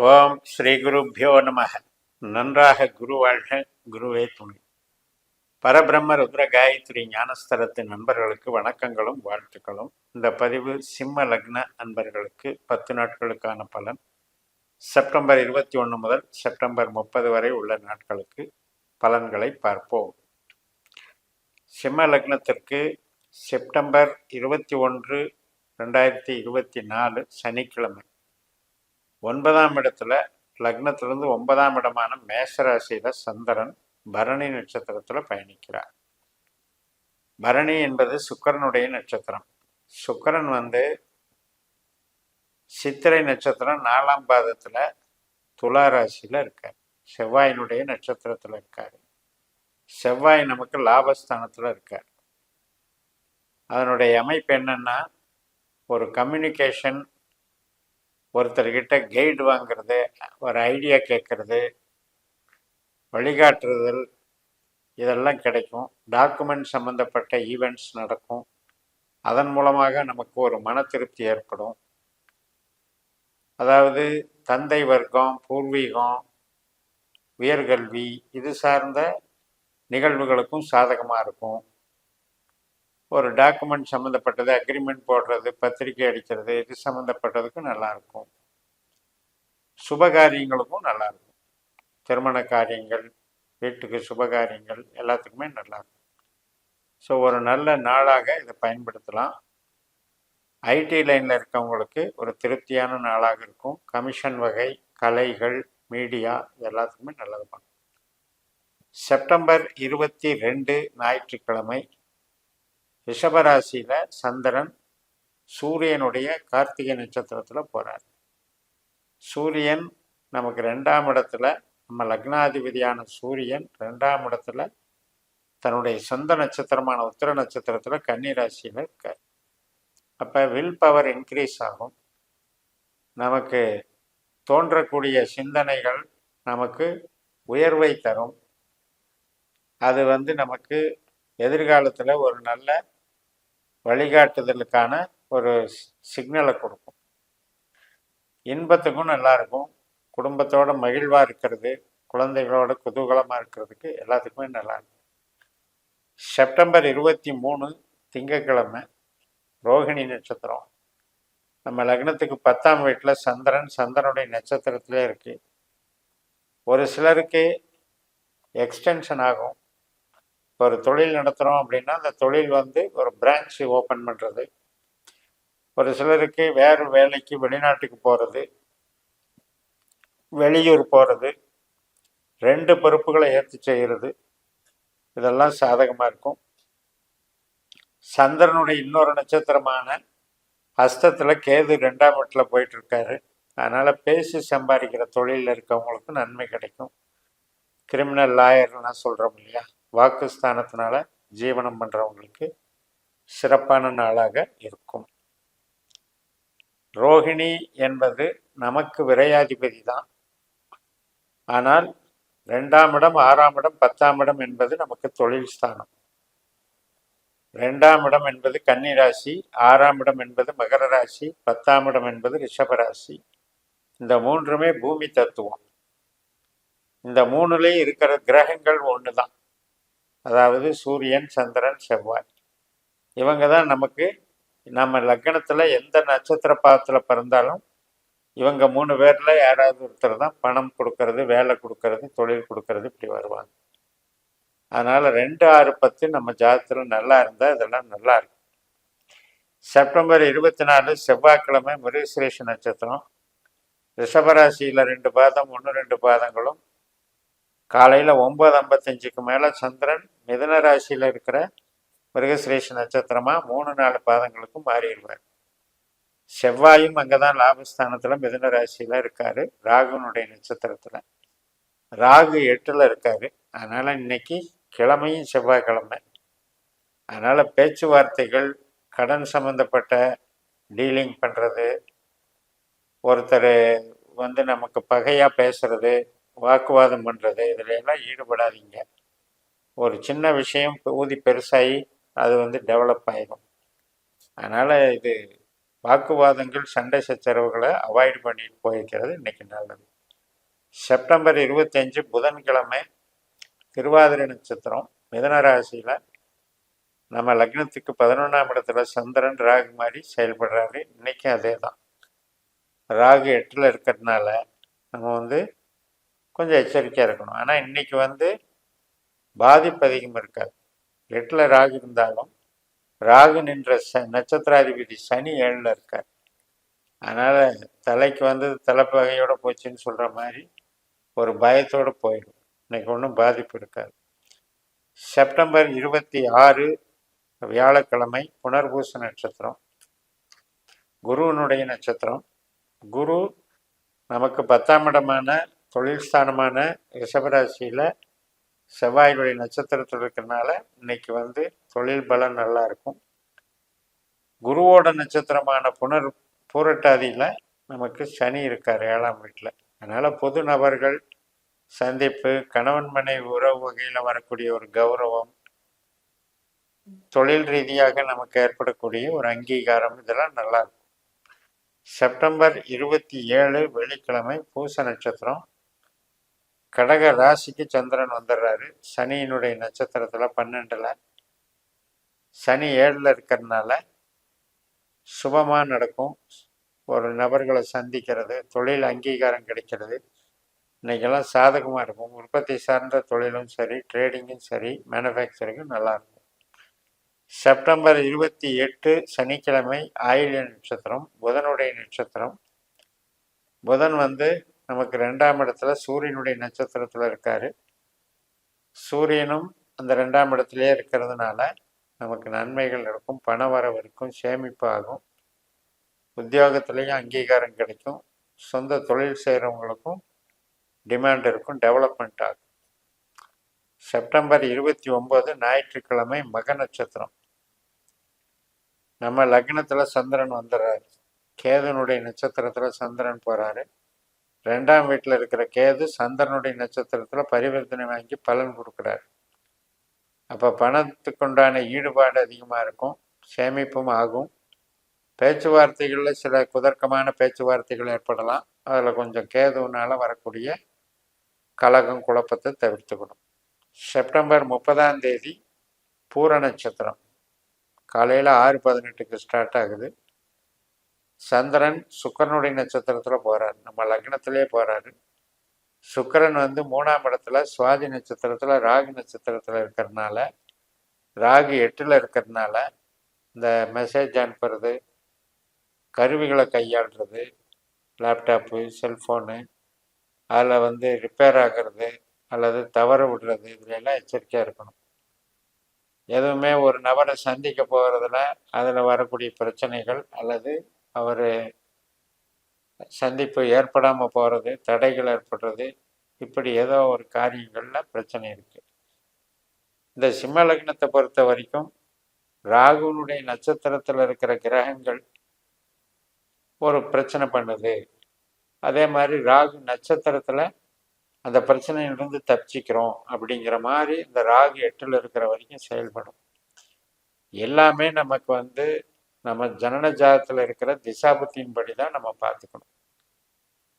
ஓம் ஸ்ரீ குருப்பியோ நம நன்றாக குரு வாழ்க குருவே துணை. பரபிரம்ம ருத்ர காயத்ரி ஞானஸ்தலத்தின் நண்பர்களுக்கு வணக்கங்களும் வாழ்த்துக்களும். இந்த பதிவு சிம்ம லக்ன அன்பர்களுக்கு பத்து நாட்களுக்கான பலன். செப்டம்பர் இருபத்தி ஒன்று முதல் செப்டம்பர் முப்பது வரை உள்ள நாட்களுக்கு பலன்களை பார்ப்போம். சிம்ம லக்னத்திற்கு செப்டம்பர் இருபத்தி ஒன்று ரெண்டாயிரத்தி இருபத்தி நாலு சனிக்கிழமை. ஒன்பதாம் இடத்துல லக்னத்திலிருந்து ஒன்பதாம் இடமான மேஷராசியில சந்திரன் பரணி நட்சத்திரத்துல பயணிக்கிறார். பரணி என்பது சுக்கரனுடைய நட்சத்திரம். சுக்கரன் வந்து சித்திரை நட்சத்திரம் நாலாம் பாதத்துல துலா ராசியில இருக்கார். செவ்வாயினுடைய நட்சத்திரத்துல இருக்காரு. செவ்வாய் நமக்கு லாபஸ்தானத்துல இருக்கார். அதனுடைய அமைப்பு என்னன்னா ஒரு கம்யூனிகேஷன் ஒருத்தர்கிட்ட கைடு வாங்குறது ஒரு ஐடியா கேட்குறது வழிகாட்டுதல் இதெல்லாம் கிடைக்கும். டாக்குமெண்ட் சம்மந்தப்பட்ட ஈவெண்ட்ஸ் நடக்கும். அதன் மூலமாக நமக்கு ஒரு மன திருப்தி ஏற்படும். அதாவது தந்தை வர்க்கம் பூர்வீகம் உயர்கல்வி இது சார்ந்த நிகழ்வுகளுக்கும் சாதகமாக இருக்கும். ஒரு டாக்குமெண்ட் சம்மந்தப்பட்டது அக்ரிமெண்ட் போடுறது பத்திரிக்கை அடிக்கிறது இது சம்மந்தப்பட்டதுக்கும் நல்லாயிருக்கும். சுபகாரியங்களுக்கும் நல்லாயிருக்கும். திருமண காரியங்கள் வீட்டுக்கு சுபகாரியங்கள் எல்லாத்துக்குமே நல்லாயிருக்கும். ஸோ ஒரு நல்ல நாளாக இதை பயன்படுத்தலாம். ஐடி லைனில் இருக்கவங்களுக்கு ஒரு திருப்தியான நாளாக இருக்கும். கமிஷன் வகை கலைகள் மீடியா இது எல்லாத்துக்குமே நல்லது பண்ணும் செப்டம்பர் இருபத்தி ரெண்டு ஞாயிற்றுக்கிழமை ரிஷபராசியில் சந்திரன் சூரியனுடைய கார்த்திகை நட்சத்திரத்தில் போகிறார் சூரியன் நமக்கு ரெண்டாம் இடத்துல நம்ம லக்னாதிபதியான சூரியன் ரெண்டாம் இடத்துல தன்னுடைய சொந்த நட்சத்திரமான உத்திர நட்சத்திரத்தில் கன்னி ராசியில் இருக்கார். அப்போ வில் பவர் இன்க்ரீஸ் ஆகும். நமக்கு தோன்றக்கூடிய சிந்தனைகள் நமக்கு உயர்வை தரும். அது வந்து நமக்கு எதிர்காலத்தில் ஒரு நல்ல வழிகாட்டுதலுக்கான ஒரு சிக்னலை கொடுக்கும். இன்பத்துக்கும் நல்லா இருக்கும் குடும்பத்தோட மகிழ்வாக இருக்கிறது குழந்தைகளோட குதூகலமாக இருக்கிறதுக்கு எல்லாத்துக்குமே நல்லா இருக்கும் செப்டம்பர் இருபத்தி மூணு திங்கக்கிழமை ரோஹிணி நட்சத்திரம். நம்ம லக்னத்துக்கு பத்தாம் வீட்டில் சந்திரன் சந்திரனுடைய நட்சத்திரத்திலே இருக்கு. ஒரு சிலருக்கு எக்ஸ்டென்ஷன் ஆகும். ஒரு தொழில் நடத்துகிறோம் அப்படின்னா அந்த தொழில் வந்து ஒரு பிரான்ச் ஓப்பன் பண்ணுறது ஒரு சிலருக்கு வேறு வேலைக்கு வெளிநாட்டுக்கு போகிறது வெளியூர் போகிறது ரெண்டு பொறுப்புகளை ஏற்று செய்கிறது இதெல்லாம் சாதகமாக இருக்கும். சந்திரனுடைய இன்னொரு நட்சத்திரமான ஹஸ்தத்தில் கேது ரெண்டாம் வீட்டில் போயிட்டுருக்காரு. அதனால் பேசி சம்பாதிக்கிற தொழிலில் இருக்கவங்களுக்கு நன்மை கிடைக்கும். கிரிமினல் லாயர்லாம் சொல்கிறோம் இல்லையா? வாக்குஸ்தானத்தினால ஜீவனம் பண்ணுறவங்களுக்கு சிறப்பான நாளாக இருக்கும். ரோஹிணி என்பது நமக்கு விரையாதிபதி தான். ஆனால் ரெண்டாம் இடம் ஆறாம் இடம் பத்தாம் இடம் என்பது நமக்கு தொழில் ஸ்தானம். ரெண்டாம் இடம் என்பது கன்னி ராசி ஆறாம் இடம் என்பது மகர ராசி பத்தாம் இடம் என்பது ரிஷபராசி இந்த மூன்றுமே பூமி தத்துவம். இந்த மூணுலேயும் இருக்கிற கிரகங்கள் ஒன்று தான் அதாவது சூரியன் சந்திரன் செவ்வாய். இவங்க தான் நமக்கு நம்ம லக்னத்தில் எந்த நட்சத்திர பாதத்தில் பிறந்தாலும் இவங்க மூணு பேரில் யாராவது ஒருத்தர் தான் பணம் கொடுக்கறது வேலை கொடுக்கறது தொழில் கொடுக்கறது இப்படி வருவாங்க. அதனால் ரெண்டு ஆறு பத்து நம்ம ஜாதகத்தில் நல்லா இருந்தால் இதெல்லாம் நல்லா இருக்கும். செப்டம்பர் இருபத்தி நாலு செவ்வாய்க்கிழமை மிருகசுரேஷ நட்சத்திரம். ரிஷபராசியில் ரெண்டு பாதம் ஒன்று ரெண்டு பாதங்களும். காலையில் ஒம்பது ஐம்பத்தஞ்சுக்கு மேலே சந்திரன் மிதன ராசியில் இருக்கிற மிருகசிரேஷ நட்சத்திரமாக மூணு நாலு பாதங்களுக்கும் மாறிடுவார். செவ்வாயும் அங்கே தான் லாபஸ்தானத்தில் மிதன ராசியில் இருக்கார். ராகுனுடைய நட்சத்திரத்தில். ராகு எட்டில் இருக்கார். அதனால் இன்னைக்கு கிழமையும் செவ்வாய்க்கிழமை. அதனால் பேச்சுவார்த்தைகள் கடன் சம்மந்தப்பட்ட டீலிங் பண்ணுறது ஒருத்தர் வந்து நமக்கு பகையாக பேசுறது வாக்குவாதம் பண்ணுறது இதில் எல்லாம் ஈடுபடாதீங்க. ஒரு சின்ன விஷயம் ஊதி பெருசாகி அது வந்து டெவலப் ஆகிடும் அதனால் இது வாக்குவாதங்கள் சண்டை சச்சரவுகளை அவாய்ட் பண்ணிட்டு போயிருக்கிறது இன்றைக்கி நல்லது. செப்டம்பர் இருபத்தஞ்சு புதன்கிழமை திருவாதிரை நட்சத்திரம் மிதன ராசியில் நம்ம லக்னத்துக்கு பதினொன்றாம் இடத்துல சந்திரன் ராகு மாதிரி செயல்படுறாரு. இன்றைக்கும் அதே தான் ராகு எட்டில் இருக்கிறதுனால நம்ம வந்து கொஞ்சம் எச்சரிக்கையாக இருக்கணும். ஆனால் இன்றைக்கி வந்து பாதிப்பு அதிகம் இருக்காது. எட்டில் ராகு இருந்தாலும் ராகு நின்ற ச நட்சத்திராதிபதி சனி ஏழில் இருக்கார். அதனால் தலைக்கு வந்தது தலைப்பகையோடு போச்சுன்னு சொல்கிற மாதிரி ஒரு பயத்தோடு போயிடும். இன்னைக்கு ஒன்றும் பாதிப்பு இருக்காது. செப்டம்பர் இருபத்தி ஆறு வியாழக்கிழமை புனர்பூச நட்சத்திரம். குருவனுடைய நட்சத்திரம். குரு நமக்கு பத்தாம் இடமான தொழில் ஸ்தானமான ரிஷபராசியில் செவ்வாயினுடைய நட்சத்திரத்தில் இருக்கிறனால இன்னைக்கு வந்து தொழில் பலம் நல்லா இருக்கும். குருவோட நட்சத்திரமான புனர் பூரட்டாதியில் நமக்கு சனி இருக்கார் ஏழாம் வீட்டில் அதனால் பொது நபர்கள் சந்திப்பு கணவன் மனைவி உறவு வகையில் வரக்கூடிய ஒரு கௌரவம் தொழில் ரீதியாக நமக்கு ஏற்படக்கூடிய ஒரு அங்கீகாரம் இதெல்லாம் நல்லா இருக்கும். செப்டம்பர் இருபத்தி ஏழு வெள்ளிக்கிழமை பூச நட்சத்திரம். கடக ராசிக்கு சந்திரன் வந்துடுறாரு சனியினுடைய நட்சத்திரத்தில் பன்னெண்டில். சனி ஏழில் இருக்கிறதுனால சுபமாக நடக்கும். ஒரு நபர்களை சந்திக்கிறது தொழில் அங்கீகாரம் கிடைக்கிறது. இன்றைக்கெல்லாம் சாதகமாக இருக்கும். உற்பத்தி சார்ந்த தொழிலும் சரி ட்ரேடிங்கும் சரி மேனுஃபேக்சரிங்கும் நல்லாயிருக்கும் செப்டம்பர் இருபத்தி எட்டு சனிக்கிழமை ஆயில்ய நட்சத்திரம் புதனுடைய நட்சத்திரம். புதன் வந்து நமக்கு ரெண்டாம் இடத்துல சூரியனுடைய நட்சத்திரத்தில் இருக்கார். சூரியனும் அந்த ரெண்டாம் இடத்துலையே இருக்கிறதுனால நமக்கு நன்மைகள் இருக்கும் பண வரவு இருக்கும் சேமிப்பு ஆகும். உத்தியோகத்துலேயும் அங்கீகாரம் கிடைக்கும். சொந்த தொழில் செய்கிறவங்களுக்கும் டிமாண்ட் இருக்கும் டெவலப்மெண்ட் ஆகும். செப்டம்பர் இருபத்தி ஒம்பது ஞாயிற்றுக்கிழமை மக நட்சத்திரம். நம்ம லக்னத்தில் சந்திரன் வந்துடுறாரு கேதனுடைய நட்சத்திரத்தில் சந்திரன் போகிறாரு ரெண்டாம் வீட்டில் இருக்கிற கேது சந்திரனுடைய நட்சத்திரத்தில் பரிவர்த்தனை வாங்கி பலன் கொடுக்குறாரு. அப்போ பணத்துக்குண்டான ஈடுபாடு அதிகமாக இருக்கும் சேமிப்பும் ஆகும். பேச்சுவார்த்தைகளில் சில குதர்க்கமான பேச்சுவார்த்தைகள் ஏற்படலாம். அதில் கொஞ்சம் கேதுனால வரக்கூடிய கலகம் குழப்பத்தை தவிர்த்துக்கணும். செப்டம்பர் முப்பதாம் தேதி பூர நட்சத்திரம். காலையில் ஆறு பதினெட்டுக்கு ஸ்டார்ட் ஆகுது. சந்திரன் சுக்கரனுடைய நட்சத்திரத்தில் போகிறார் நம்ம லக்னத்திலே போகிறாரு சுக்கரன் வந்து மூணாம் இடத்துல சுவாதி நட்சத்திரத்தில் ராகு நட்சத்திரத்தில் இருக்கிறதுனால ராகு எட்டில் இருக்கிறதுனால இந்த மெசேஜ் அனுப்புறது கருவிகளை கையாளுறது லேப்டாப்பு செல்ஃபோனு அதில் வந்து ரிப்பேர் ஆகிறது அல்லது தவற விடுறது இதுலெல்லாம் எச்சரிக்கையாக இருக்கணும். எதுவுமே ஒரு நபரை சந்திக்க போகிறதுல அதில் வரக்கூடிய பிரச்சனைகள் அல்லது அவர் சந்திப்பு ஏற்படாமல் போகிறது தடைகள் ஏற்படுறது இப்படி ஏதோ ஒரு காரியங்களில் பிரச்சனை இருக்குது இந்த சிம்ம லக்னத்தை பொறுத்த வரைக்கும் ராகுனுடைய நட்சத்திரத்தில் இருக்கிற கிரகங்கள் ஒரு பிரச்சனை பண்ணுது. அதே மாதிரி ராகு நட்சத்திரத்தில் அந்த பிரச்சனையிலிருந்து தப்பிச்சிக்கிறோம் அப்படிங்கிற மாதிரி இந்த ராகு எட்டில் இருக்கிற வரைக்கும் செயல்படும். எல்லாமே நமக்கு வந்து நம்ம ஜனன ஜாதத்தில் இருக்கிற திசாபுத்தியின்படி தான் நம்ம பார்த்துக்கணும்.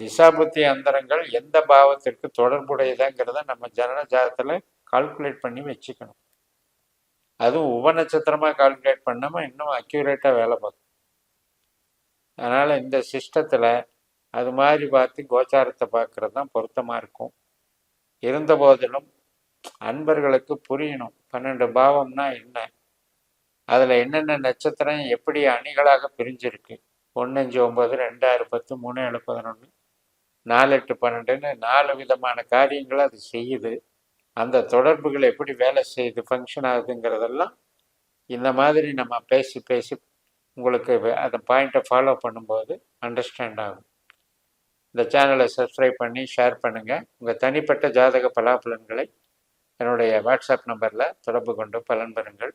திசாபுத்தி அந்தரங்கள் எந்த பாவத்திற்கு தொடர்புடையதுங்கிறத நம்ம ஜனன ஜாதத்தில் கால்குலேட் பண்ணி வச்சுக்கணும். அதுவும் உப நட்சத்திரமாக கால்குலேட் பண்ணாமல் இன்னும் அக்யூரேட்டாக வேலை பார்க்கும். அதனால் இந்த சிஸ்டத்தில் அது மாதிரி பார்த்து கோச்சாரத்தை பார்க்குறது தான் பொருத்தமாக இருக்கும். இருந்த போதிலும் அன்பர்களுக்கு புரியணும். பன்னெண்டு பாவம்னா என்ன? அதில் என்னென்ன நட்சத்திரம் எப்படி அணிகளாக பிரிஞ்சிருக்கு? ஒன்று அஞ்சு ஒம்பது ரெண்டாயிரம் பத்து மூணு ஏழு பதினொன்று நாலு எட்டு பன்னெண்டுன்னு நாலு விதமான காரியங்களை அது செய்யுது. அந்த தொடர்புகள் எப்படி வேலை செய்யுது ஃபங்க்ஷன் ஆகுதுங்கிறதெல்லாம் இந்த மாதிரி நம்ம பேசி பேசி உங்களுக்கு அந்த பாயிண்ட்டை ஃபாலோ பண்ணும்போது அண்டர்ஸ்டாண்ட் ஆகும். இந்த சேனலை சப்ஸ்கிரைப் பண்ணி ஷேர் பண்ணுங்கள் உங்கள் தனிப்பட்ட ஜாதக பலாபலன்களை என்னுடைய வாட்ஸ்அப் நம்பரில் தொடர்பு கொண்டு பலன் பெறுங்கள்.